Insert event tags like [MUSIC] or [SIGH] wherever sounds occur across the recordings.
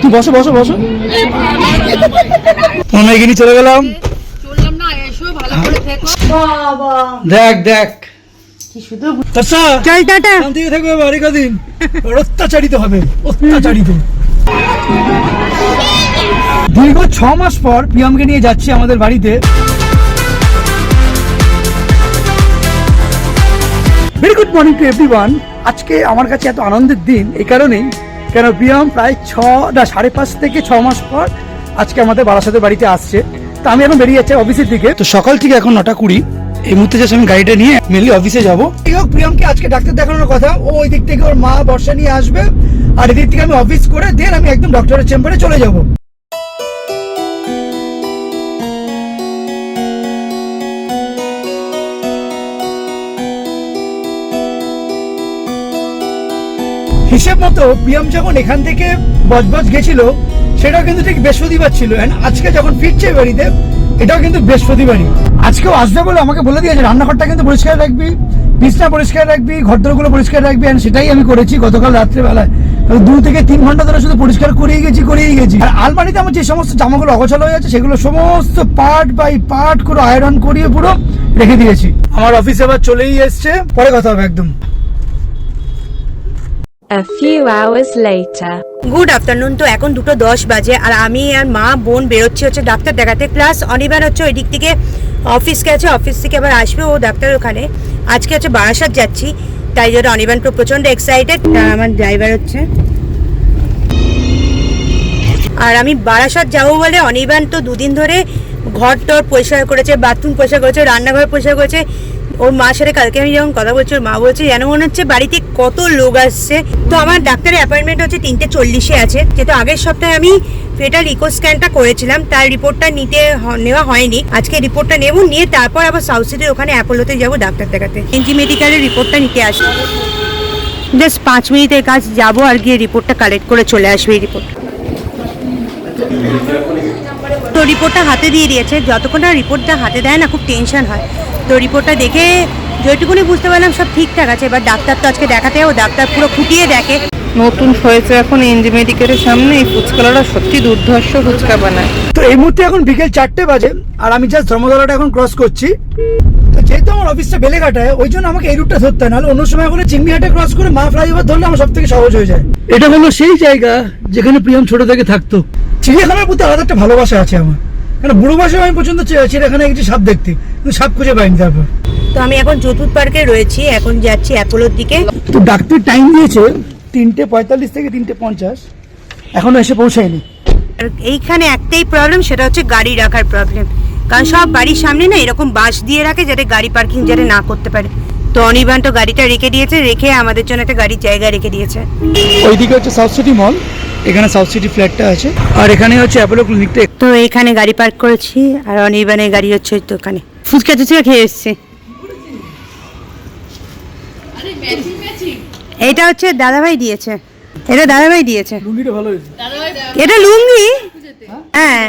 তুই বসো বসো বসো। এগিয়ে চলে গেলাম। দেখ দেখ। অত্যাচারিত হবে অত্যাচারিত। দীর্ঘ ছ মাস পর প্রিয়মকে নিয়ে যাচ্ছি আমাদের বাড়িতে। Very good morning to everyone আজকে আমার কাছে এত আনন্দের দিন এই কারণেই কেন প্রিয়ম প্রায় ছ না সাড়ে পাঁচ থেকে ছ মাস পর আজকে আমাদের বারাসাতের বাড়িতে আসছে। তো আমি এখন বেরিয়ে যাচ্ছি অফিসের দিকে। তো সকাল থেকে এখন নটা কুড়ি। এই মুহূর্তে যাচ্ছি আমি গাড়িটা নিয়ে মেনলি অফিসে যাব। প্রিয়মকে আজকে ডাক্তার দেখানোর কথা। ও ওই দিক থেকে ওর মা বর্ষা নিয়ে আসবে। আর এদিক থেকে আমি অফিস করে দেন আমি একদম ডক্টরের চেম্বারে চলে যাব। হিসেব মতো প্রিয়ম যখন এখান থেকে বজবজ গেছিল সেটাও কিন্তু ঠিক বৃহস্পতিবার ছিল। আজকে যখন ফিরছে বাড়িতে এটাও কিন্তু বৃহস্পতিবারই। আজকেও আসবে বলে আমাকে বলে দিয়েছে রান্নাঘরটা কিন্তু পরিষ্কার রাখবি বিছনা পরিষ্কার রাখবি ঘরদরগুলো পরিষ্কার রাখবি and সেটাই আমি করেছি গতকাল রাত্রেবেলায়। দু থেকে তিন ঘণ্টা ধরে শুধু পরিষ্কার করেই গেছি করেই গেছি। আর আলমারিতে আমার যে সমস্ত জামাগুলো অগোছালো হয়ে আছে সেগুলো সমস্ত পার্ট বাই পার্ট করে আয়রন করিয়ে পুরো রেখে দিয়েছি। আমার অফিসে আবার চলেই এসছে। পরে কথা হবে একদম। A few hours later. Good afternoon তো এখন দুটো দশ বাজে আর আমি আর মা, বোন বেরোচ্ছি হচ্ছে ডাক্তার দেখাতে। প্লাস অনিবার হচ্ছে ওই দিক থেকে অফিস গেছে অফিস থেকে আবার আসবে ও ডাক্তার ওখানে। আজকে হচ্ছে বারাসাত যাচ্ছি, তাই জন্য অনিবান তো প্রচণ্ড এক্সাইটেড আমার ড্রাইভার হচ্ছে। আর আমি বারাসাত যাব বলে অনিবান তো দুদিন ধরে ঘর টর পরিষ্কার করেছে বাথরুম পরিষ্কার করেছে, রান্নাঘর পরিষ্কার করেছে। ওর মার সাথে কালকে আমি যখন কথা বলছি, ওর মা বলছে যেন মনে হচ্ছে বাড়িতে কত লোক আসছে? তো আমার ডাক্তারের অ্যাপয়েন্টমেন্ট হচ্ছে তিনটে চল্লিশে আছে। যেহেতু আগের সপ্তাহে আমি ফেটাল ইকো স্ক্যানটা করেছিলাম, তার রিপোর্টটা নিতে নেওয়া হয়নি। আজকে রিপোর্টটা নেব, নিয়ে তারপর আবার সাউথ সিটির ওখানে অ্যাপোলোতে যাব ডাক্তার দেখাতে। এনজি মেডিকেলের রিপোর্টটা নিতে আসি। জাস্ট পাঁচ মিনিটের কাজ, যাব আর গিয়ে রিপোর্টটা কালেক্ট করে চলে আসবে এই রিপোর্ট তো রিপোর্টটা হাতে দিয়ে দিয়েছে। যতক্ষণ রিপোর্টটা হাতে দেয় না, খুব টেনশন হয়। তো রিপোর্টটা দেখে যেটুকুনি বুঝতে পারলাম সব ঠিকঠাক আছে এবার ডাক্তার তো আজকে দেখাতে ও ডাক্তার পুরো ফুটিয়ে দেখে। নতুন হয়েছে এখন এনজি মেডিকেলের সামনে এই ফুচকালারা সত্যি দুর্ধর্ষ ফুচকা বানায়। তো এই মুহূর্তে এখন বিকেল চারটে বাজে আর আমি জাস্ট ধর্মতলাটা এখন ক্রস করছি। তো যেহেতু আমার অফিসটা বেলেঘাটায় ওই জন্য আমাকে এই রুটটা ধরতে হয় নাহলে অন্য সময় হলে চিংড়িহাটে ক্রস করে মা ফ্লাইওভার ধরলে আমার সব থেকে সহজ হয়ে যায়। এটা হলো সেই জায়গা যেখানে প্রিয়ম ছোট থেকে থাকতো। চিড়িয়াখানার প্রতি আলাদা একটা ভালোবাসা আছে আমার। কারণ বুড়ো বয়সে আমি পর্যন্ত চি- চিড়িয়াখানায় গেছি সাপ দেখতে। কিন্তু সাপ খুঁজে পাইনি তারপর। তো আমি এখন চতুর্থ পার্কে রয়েছি এখন যাচ্ছি অ্যাপোলোর দিকে। তো ডাক্তার টাইম দিয়েছে তিনটে পঁয়তাল্লিশ থেকে তিনটে পঞ্চাশ। এখনও এসে পৌঁছায়নি। আর এইখানে একটাই প্রবলেম সেটা হচ্ছে গাড়ি রাখার প্রবলেম কারণ সব বাড়ির সামনে না এরকম বাস দিয়ে রাখে যাতে গাড়ি পার্কিং যাতে না করতে পারে। তো অনির্বাণ তো গাড়িটা রেখে দিয়েছে রেখে আমাদের জন্য একটা গাড়ির জায়গা রেখে দিয়েছে। ওইদিকে হচ্ছে সাউথ সিটি মল এখানে সাউথ সিটি ফ্ল্যাটটা আছে। আর এখানে হচ্ছে অ্যাপোলো ক্লিনিকটা তো এখানে গাড়ি পার্ক করেছি আর অনির্বাণের গাড়ি হচ্ছে ওই তো ওখানে। ফুচকা টুচকা খেয়ে এসছে। এটা হচ্ছে দাদাভাই দিয়েছে। এটা দাদাভাই দিয়েছে। লুঙ্গিটা ভালো হয়েছে। এটা লুঙ্গি? হ্যাঁ।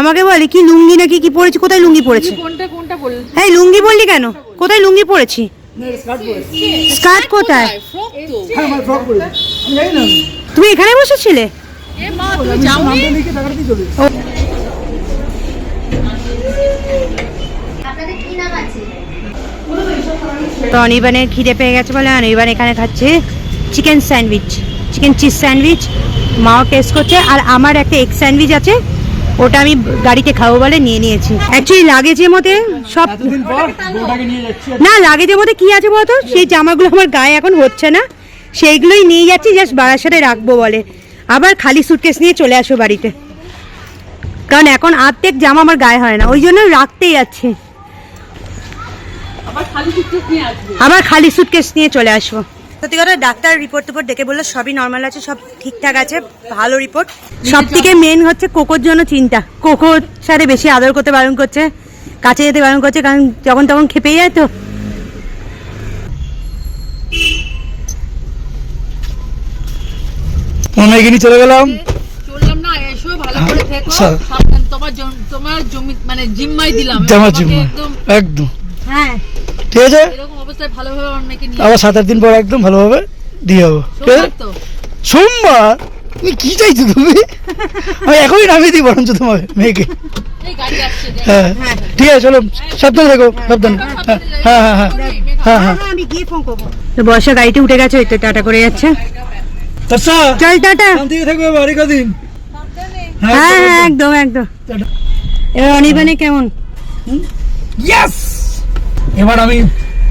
আমাকে বলে কি লুঙ্গি নাকি? কি পরেছি? কোথায় লুঙ্গি পরেছি? কোনটা কোনটা বল হ্যাঁ লুঙ্গি বললি কেন? কোথায় লুঙ্গি পরেছি? স্কার্ট কোথায়? তুমি এখানে বসেছিলে। তো অনির্বাণের খিদে পেয়ে গেছে বলে অনির্বাণ এখানে খাচ্ছে chicken sandwich chicken cheese sandwich মাও টেস্ট করছে আর আমার একটা এগ স্যান্ডউইচ আছে ওটা আমি গাড়িতে খাব বলে নিয়ে নিয়েছি। অ্যাকচুয়ালি লাগেজের মধ্যে সব না লাগেজের মধ্যে কি আছে বলতো? সেই জামাগুলো আমার গায়ে এখন হচ্ছে না। সেইগুলোই নিয়ে যাচ্ছি জাস্ট বারাসাতে রাখব বলে। আবার খালি সুটকেস নিয়ে চলে আসো বাড়িতে। কারণ এখন আর্ধেক জামা আমার গায়ে হয় না ওই জন্য রাখতেই যাচ্ছি। আবার খালি সুটকেস নিয়ে চলে আসব। সত্যি কথা ডাক্তার রিপোর্ট টিপোর্ট দেখে বলল সবই নর্মাল আছে সব ঠিকঠাক আছে ভালো রিপোর্ট সব থেকে মেন হচ্ছে কোকোর জন্য চিন্তা। কোকোর সাথে বেশি আদর করতে বারণ করছে কাছে যেতে বারণ করছে কারণ যখন তখন খেপে যায় তো। মনে এগিয়ে চলে গেলাম। চললাম না এসো ভালো করে থেকো। সাবধান তোমার তোমার জমি মানে জিম্মাই দিলাম। জামা জিম্মা একদম একদম। হ্যাঁ। ঠিক আছে? এরকম অবস্থায় ভালোভাবে আমার মেয়েকে নিয়ে আবার সাত আট দিন পর একদম ভালোভাবে দিয়ে যাব। ঠিক আছে? সোমবার তুমি কি চাইছো তুমি? আমি এখনই নামিয়ে দিই বরঞ্চ তোমার মেয়েকে। দেখ। হ্যাঁ। ঠিক আছে চলো। সাবধানে থেকো সাবধানে। হ্যাঁ হ্যাঁ হ্যাঁ হ্যাঁ। হ্যাঁ বর্ষা গাড়িতে উঠে গেছে টাটা করে যাচ্ছে। তর্ষা চল টাটা। শান্তিতে থাকবে বাড়ি কদিন হ্যাঁ হ্যাঁ একদম একদম। এবার অনির্বাণে কেমন? ইয়েস এবার আমি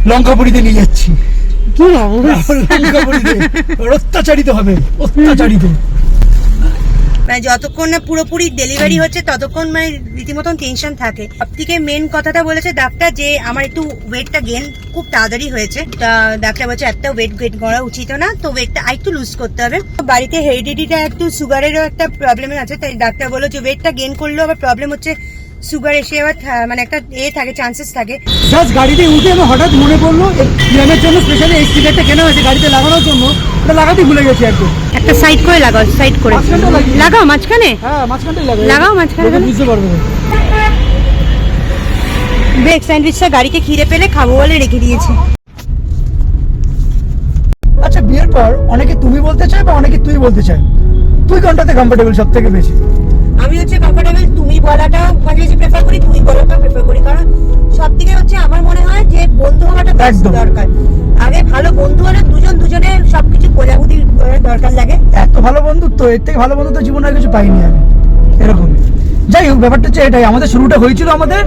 লঙ্কাপুরিতে নিয়ে যাচ্ছি। কি [LAUGHS] লঙ্কাপুরিতে। [LAUGHS] অত্যাচারিত হবে অত্যাচারিত। মানে যতক্ষণ না পুরোপুরি ডেলিভারি হচ্ছে, ততক্ষণ মানে রীতিমতন টেনশন থাকে। সব থেকে মেন কথাটা বলেছে ডাক্তার যে আমার একটু ওয়েটটা গেন খুব তাড়াতাড়ি হয়েছে। ডাক্তার বলছে, একটা ওয়েট গেন করা উচিত না, তো ওয়েটটা আরেকটু লুজ করতে হবে। বাড়িতে হেরিডিটিটা একটু সুগারেরও একটা প্রবলেম আছে, তাই ডাক্তার বলল যে ওয়েটটা গেন করলেও আবার প্রবলেম হচ্ছে সুগার এসে আবার মানে একটা এ থাকে চান্সেস থাকে। জাস্ট গাড়িতে উঠে আমার হঠাৎ মনে পড়ল পিয়ামের জন্য স্পেশালি এই স্টিকারটা কেনা হয়েছে, গাড়িতে লাগানোর জন্য, ওটা লাগাতেই ভুলে গেছি একদম। একটা সাইড করে লাগাও সাইড করে। লাগাও মাঝখানে? হ্যাঁ লাগাও। মাঝখানে। বুঝতে পারবে ব্রেক স্যান্ডউইচটা গাড়িকে খিদে পেলে খাব বলে রেখে দিয়েছি। আচ্ছা বিয়ের পর অনেকে তুমি বলতে চায় বা অনেকে তুই বলতে চায়? তুই কোনটাতে কমফোর্টেবল সব থেকে বেশি? আমি হচ্ছে কমফোর্টেবল তুমি বলাটা মাঝে মাঝে প্রেফার করি তুই বলাটা প্রেফার করি। কারণ সব থেকে হচ্ছে আমার মনে হয় যে বন্ধু হওয়াটা বেশ একদম। দরকার। আগে ভালো বন্ধু হলে দুজন দুজনের সবকিছু বোঝাবুঝি দরকার লাগে। এত ভালো বন্ধুত্ব এর থেকে ভালো বন্ধুত্ব জীবনে আর কিছু পাইনি আমি। এরকম। যাই হোক ব্যাপারটা হচ্ছে এটাই। আমাদের শুরুটা হয়েছিল আমাদের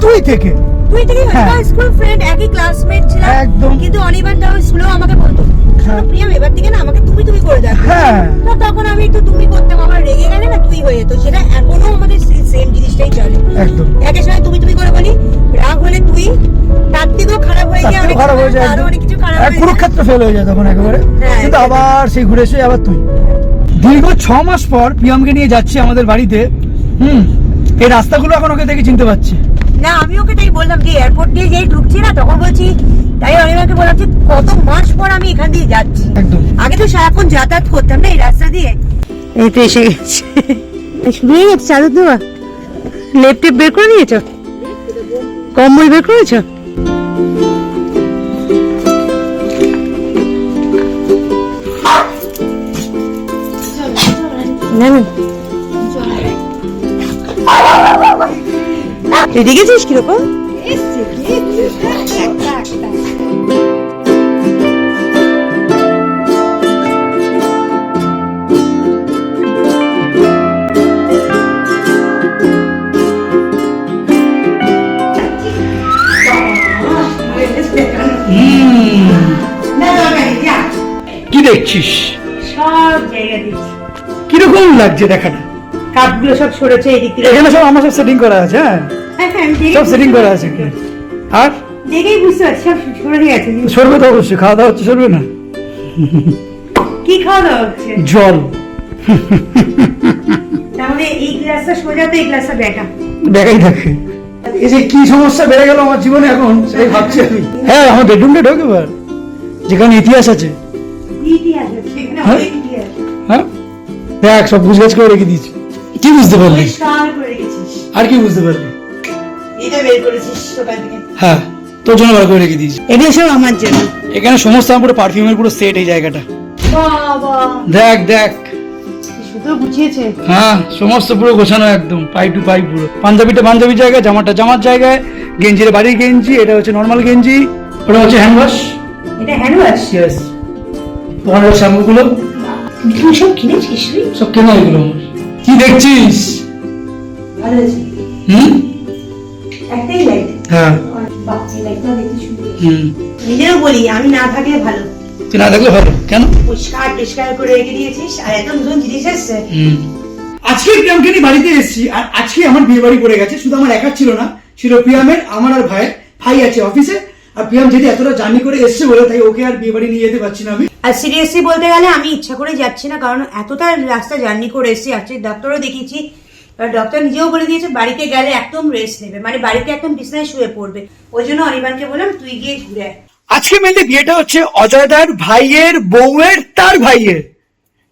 তুই থেকে। তুই থেকে হ্যাঁ। স্কুল ফ্রেন্ড একই ক্লাসমেট ছিলাম। একদম। কিন্তু অনিবার যখন স্কুলেও আমাকে বলতো হ্যাঁ। প্রিয়াম এবার থেকে না আমাকে তুমি তুমি করে দেখ। হ্যাঁ। তখন আমি একটু তুমি করতাম আমার রেগে গেলে না তুই হয়ে যেত। সেটা এখনও আমাদের সেম জিনিসটাই চলে। একদম। একের সময় তুমি খারাপ হয়ে যায়। কুরুক্ষেত্র ফেল হয়ে যায় তখন একেবারে। হ্যাঁ, কিন্তু আবার সেই ঘুরে এসে আবার তুই। দীর্ঘ ছ মাস পর পিয়ামকে নিয়ে যাচ্ছি আমাদের বাড়িতে। হুম এই রাস্তাগুলো এখন ওকে দেখে চিনতে পারছি। না আমি ওকে তাই বললাম যে এয়ারপোর্ট দিয়ে যেই ঢুকছি না তখন বলছি তাই অনিমাকে বললাম যে কত মাস পর আমি এখান দিয়ে যাচ্ছি। একদম। আগে তো সারাক্ষণ যাতায়াত করতাম না এই রাস্তা দিয়ে। এই তো এসে গেছে। চাদর দেওয়া লেপ টেপ বের করে নিয়েছো? কম্বল বের করেছ? নেবেন তুই দেখেছিস কীরকম কি দেখছিস সব জায়গা দিচ্ছি কীরকম লাগছে দেখাটা? কাপগুলো সব সরেছে এদিক থেকে এখানে সব আমার সব সেটিং করা আছে হ্যাঁ? হ্যাঁ, হ্যাঁ, সব সেটিং করা আছে আর? দেখেই বুঝতে পারছি সব সরে গেছে। সরবে তো অবশ্যই খাওয়া দাওয়া হচ্ছে সরবে না। কি খাওয়া দাওয়া হচ্ছে? জল। তাহলে এই গ্লাসটা সোজা তো এই গ্লাসটা বেটা দেখাই থাকে। এই যে কি সমস্যা বেড়ে গেল আমার জীবনে এখন সেটাই ভাবছি আমি। হ্যাঁ আমার বেডরুমটা ঢোক এবার। যেখানে ইতিহাস আছে। ইতিহাস আছে এখানে হ্যাঁ? অনেক ইতিহাস হ্যাঁ? দেখ সব গুছগাছ করে রেখে দিয়েছি। কি বুঝতে পারলি? আর কি বুঝতে পারলি? এটা হ্যাঁ তোর জন্য বার করে রেখে দিয়েছি। এগুলো সব আমার জন্য। এখানে সমস্ত আমার পুরো পারফিউমের পুরো সেট এই জায়গাটা। দেখ দেখ। হ্যাঁ সমস্ত পুরো গোছানো একদম পাই টু পাই পুরো। পাঞ্জাবিটা পাঞ্জাবির জায়গায় জামাটা জামার জায়গায় গেঞ্জির বাড়ির গেঞ্জি এটা হচ্ছে নর্মাল গেঞ্জি ওটা হচ্ছে হ্যান্ড ওয়াশ এটা হ্যান্ড ওয়াশ ইয়েস তোমার শ্যাম্পুগুলো তুই সব কিনেছিস তুই সব কেনা এগুলো? আমার কি দেখছিস? ভালো আছে। হুম? একটাই লাইট হ্যাঁ। বাহ এই লাইটটা দেখতে সুন্দর হুম। নিজেও বলি আমি না থাকলে ভালো। তুই না দেখলে ভালো। কেন? পরিষ্কার পরিষ্কার করে রেখে দিয়েছিস আর এত নতুন জিনিস এসছে। হুম। আজকে প্রিয়ামকে নিয়ে বাড়িতে এসেছি আর আজকে আমার বিয়ে বাড়ি পড়ে গেছে শুধু আমার একার ছিল না ছিল প্রিয়ামের আমার আর ভাইয়ের। ভাই আছে অফিসে আর প্রিয়াম যেহেতু এতটা জার্নি করে এসছে বলে তাই ওকে আর বিয়ে বাড়ি নিয়ে যেতে পারছি না আমি। আর সিরিয়াসলি বলতে গেলে আমি ইচ্ছা করে যাচ্ছি না কারণ এতটা রাস্তা জার্নি করে এসেছি আজকে ডাক্তারও দেখিয়েছি। ডক্টর নিজেও বলে দিয়েছে বাড়িতে গেলে একদম রেস্ট নেবে মানে বাড়িতে একদম বিছনায় শুয়ে পড়বে। ওই জন্য অনিবানকে বললাম তুই গিয়ে ঘুরে আয়। আজকে মেনলি বিয়েটা হচ্ছে অজয়দার ভাইয়ের বউয়ের তার ভাইয়ের।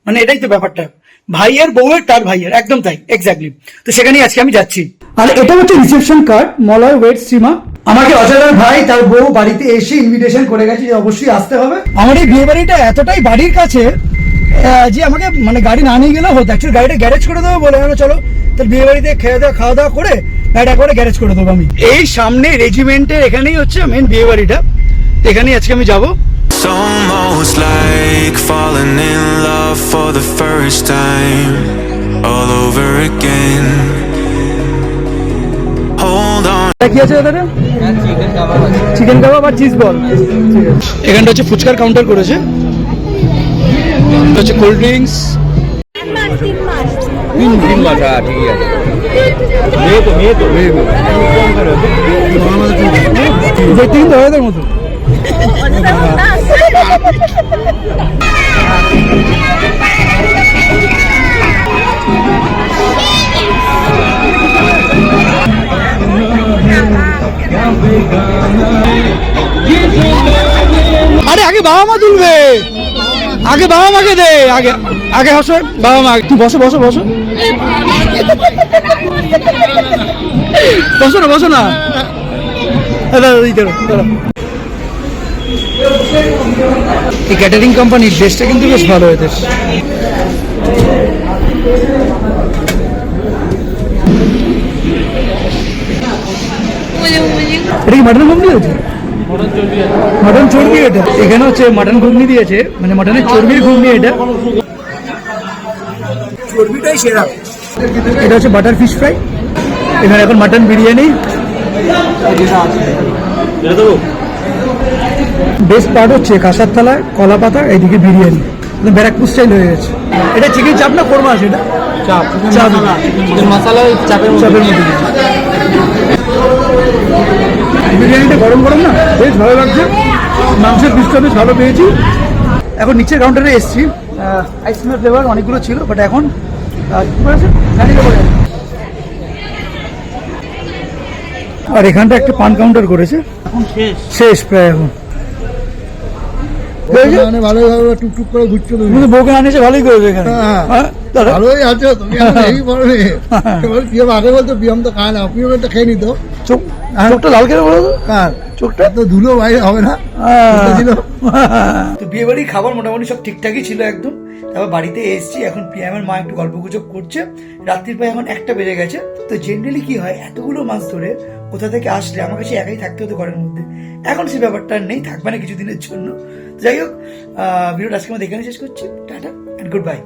মানে এটাই তো ব্যাপারটা। ভাইয়ের বউয়ের তার ভাইয়ের। একদম তাই এক্স্যাক্টলি তো সেখানেই আজকে আমি যাচ্ছি। আর এটা হচ্ছে reception card Malay weds Seema. আমাকে অজয়দার ভাই তার বউ বাড়িতে এসে ইনভিটেশন করে গেছে যে অবশ্যই আসতে হবে। আমার এই বিয়ে বাড়িটা এতটাই বাড়ির কাছে আহ, যে আমাকে মানে গাড়ি না নিয়ে গেলেও হতো। অ্যাকচুয়ালি গাড়িটা গ্যারেজ করে দেবো বলে আমি চলো তাহলে বিয়ে বাড়িতে খেয়ে দেওয়া খাওয়া দাওয়া করে গাড়িটা একবারে গ্যারেজ করে দেবো আমি। এই সামনে রেজিমেন্টের এখানেই হচ্ছে মেন বিয়ে বাড়িটা। এখানেই আজকে আমি যাব। Almost like falling in love for the first time, all over again. কি আছে এখানে চিকেন কাবাব আর চিজ বল এখানটা হচ্ছে ফুচকার কাউন্টার করেছে। হচ্ছে কোল্ড ড্রিঙ্কস দেখতে কিন্তু হয় মতো বাবা মা তুলবে। আগে বাবা মাকে দে, আগে আগে হসো বাবা মা তুই বসো বসো বসো। বসো না বসো না। এই ক্যাটারিং কোম্পানির ড্রেসটা কিন্তু বেশ ভালো এদের এটা কি মাটন ঘুগনি আছে মাটন চর্বি এটা। এখানে হচ্ছে মাটন ঘুগনি দিয়েছে। মানে মাটনের চর্বির ঘুগনি এটা। চর্বিটাই সেরা। এটা হচ্ছে বাটার ফিশ ফ্রাই এখানে এখন মাটন বিরিয়ানি। বেস্ট পার্ট হচ্ছে কাঁসার থালায় কলা পাতা এইদিকে বিরিয়ানি। ব্যারাকপুর স্টাইল হয়ে গেছে। এটা চিকেন চাপ না কোরমা আছে এটা? চাপ চাপ মশলা চাপের চাপের মধ্যে। বিরিয়ানিটা গরম গরম না বেশ ভালো লাগছে। মাংসের পিসটা বেশ ভালো পেয়েছি। এখন নিচের কাউন্টারে এসেছি। আইসক্রিমের ফ্লেভার অনেকগুলো ছিল বাট এখন। আর এখানটা একটা পান কাউন্টার করেছে। শেষ। প্রায় এখন। ভালোই ভালো করে ঘুরছো তুমি তুমি তো বউকে আনিয়েছে ভালোই করবে এখানে। হ্যাঁ। হ্যাঁ? দাদা? ভালোই আছো তুমি [LAUGHS] এই আগে বলতো পিএম তো খায় না একটা খেয়ে নিত। চোখ চোখটা লাল কেন বলো তো? কার চোখটা? তো ধুলো বাইরে হবে না? ছিল। [LAUGHS] তো বিয়ে বাড়ির খাবার মোটামুটি সব ঠিকঠাকই ছিল একদম। তারপর বাড়িতে এসেছি এখন পিয়ামের মা একটু গল্প গুজব করছে। রাত্রির প্রায় এখন একটা বেজে গেছে। তো জেনারেলি কি হয় এতগুলো মাছ ধরে কোথা থেকে আসলে আমার কাছে একাই থাকতে হতো ঘরের মধ্যে। এখন সেই ব্যাপারটা আর নেই থাকবে না কিছুদিনের জন্য। যাই হোক আহ, ভিডিওটা আজকে আমরা এখানে শেষ করছি। Tata and good bye